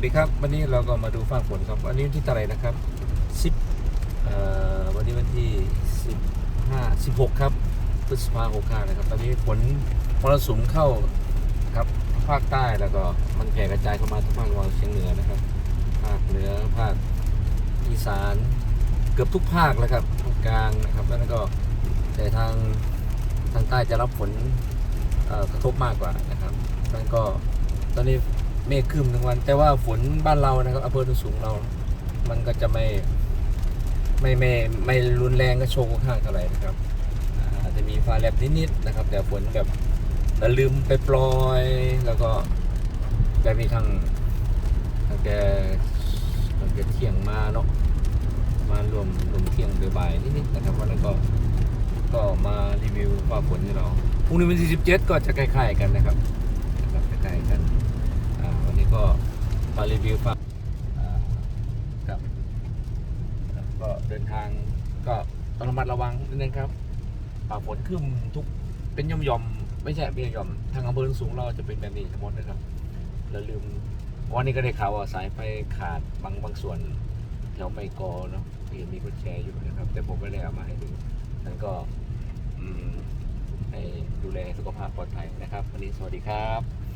วัสดีครับ วันนี้เราก็มาดูฟ้าฝนครับ วันนี้วันที่เท่าไหร่นะครับสิบเอ่อวันนี้วันที่สิบห้าสิบหกครับพฤษภาหกห้านะครับ ตอนนี้ฝนมรสุมเข้าครับภาคใต้แล้วก็มันแผ่กระจายเข้ามาทุกภาคตะวันออกเฉียงเหนือนะครับ ภาคเหนือภาคอีสานเกือบทุกภาคเลยครับภาคกลางนะครับแล้วก็แต่ทางทางใต้จะรับฝนเอ่อกระทบมากกว่านะครับนั่นก็ตอนนี้ เมฆครึ้มทั้งวัน แต่ว่าฝนบ้านเรานะครับอำเภอโนนสูงเรา มันก็จะไม่ไม่ไม่ไม่รุนแรงก็โชว์ข้างเท่าไหร่นะครับอาจจะมีฟ้าแลบนิดๆนะครับ แต่ฝนแบบระลืมไปปลอยแล้วก็แบบมีทางทางแกทางแกเที่ยงมาเนาะมารวมรวมเที่ยงบ่ายๆนิดๆนะครับวันนั้นก็ก็มารีวิวฟ้าฝนให้เราพรุ่งนี้วันที่ 17 ก็จะคล้ายๆกันนะครับคล้ายๆกันอ่าวันนี้ก็มารี วิวฟ้าอ่ากับครับก็เดินทางก็ต้องระมัดระวังนิดนึงครับป่าฝนขึ้นทุกเป็นย่อมๆไม่ใช่เป็นย่อมๆทางอำเภอสูงเราจะเป็นแบบนี้ทั้งหมดนะครับแล้วลืมวันนี้ก็ได้ข่าวว่าสายไฟขาดบางบางส่วนแถวไปกอเนาะเห็นมีกุญแจอยู่นะครับ แต่ผมไม่ได้เอามาให้ดูนั่นก็ให้ดูแลสุขภาพปลอดภัยนะครับ วันนี้สวัสดีครับ